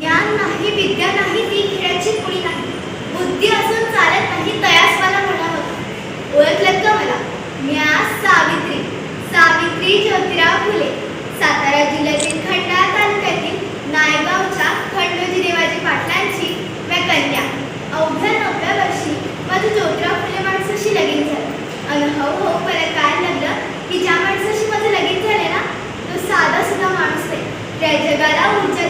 ज्ञान नाही विद्या नाही ती खेळाची कुणी नाही. बुद्धी असून चालत नाही तयास मला म्हणा होता. ओळखलं का मला? मी सावित्री. सावित्री ज्योतिराव फुले. सातारा जिल्ह्यातील खंडाळा तालुक्यातील नायगावच्या खंडोजी देवाजी पाटलांची व कन्या. अवघ्या नवव्या वर्षी माझं ज्योतिराव फुले माणसाशी लगीन झालं. आणि हळूहळू मला काय लागलं की ज्या माणसाशी माझं लगीन झालं ना तो साधा सुद्धा माणूस आहे. त्या जगाला ऊर्जा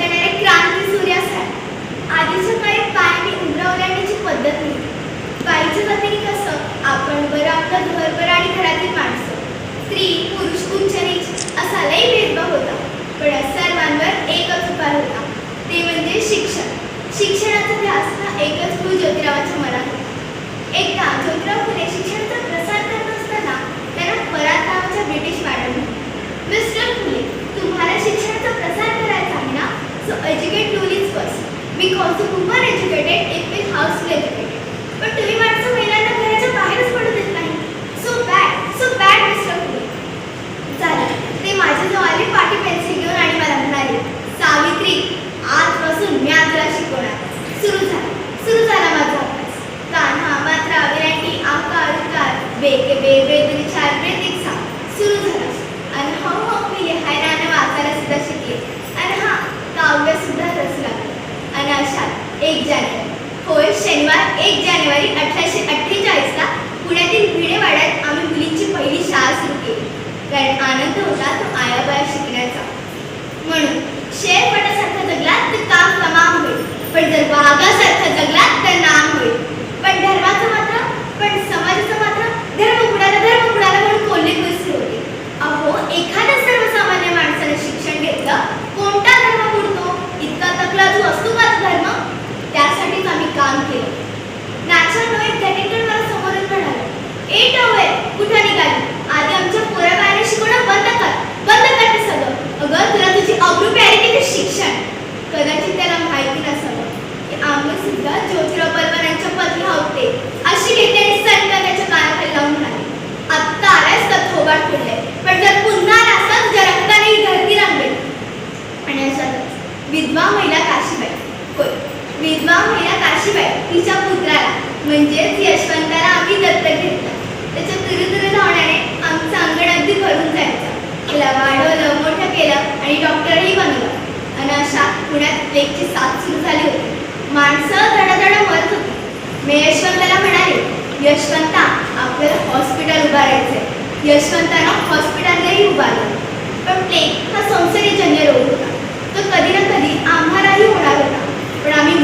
जानेवारी अठराशे अठ्ठेचाळीसला पुण्यातील भिडेवाड्यात आम्ही मुलींची पहिली शाळा सुरू केली. कारण आनंद होता तो आयाबाया शिकण्याचा. म्हणून शेरपटासारखा जगला तर काम तमाम होईल. पण जर वाघासारखा जगला तर नाम होईल. पण धर्माचं मात्र पण समाजाचं मात्र धर्म कुणाला धर्म कुणाला म्हणून कोल्हे कुस्ती होते. अहो एखाद्या सर्वसामान्य माणसाने शिक्षण घेतलं कोणता धर्म बुडतो इतका तकला जो असतो का धर्म? त्यासाठीच आम्ही काम केलं. विधवा महिला काशीबाई होय विधवा महिला काशीबाई तिच्या पुत्राला म्हणजेच यशवंताला आम्ही दत्तक घेतलं. त्याच्या तुरुतुरु धावण्याने आमचं अंगण अगदी भरून जायचं. तिला वाढवलं मोठं केलं आणि डॉक्टरही बनवलं. आणि अशा पुण्यात प्लेगची साथ सुरू झाली होती. माणसं धडाधड मरत होती. मी यशवंताला म्हणाले यशवंता आपल्याला हॉस्पिटल उभारायचंय. यशवंतानं हॉस्पिटललाही उभारलं. पण प्लेग हा संसर्गजन्य रोग होता. तो कधी ना कधी आम्हालाही होणार होता. पण आम्ही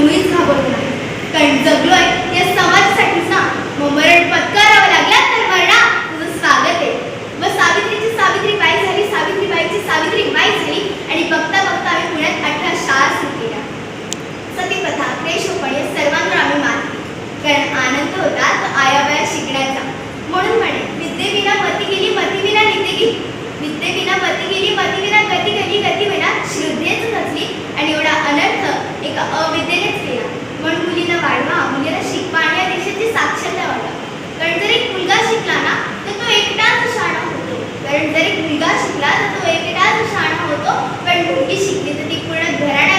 एक मुलगा शिकला तर तो एक शाणा होतो पण मुलगी शिकली तर ती पूर्ण घरात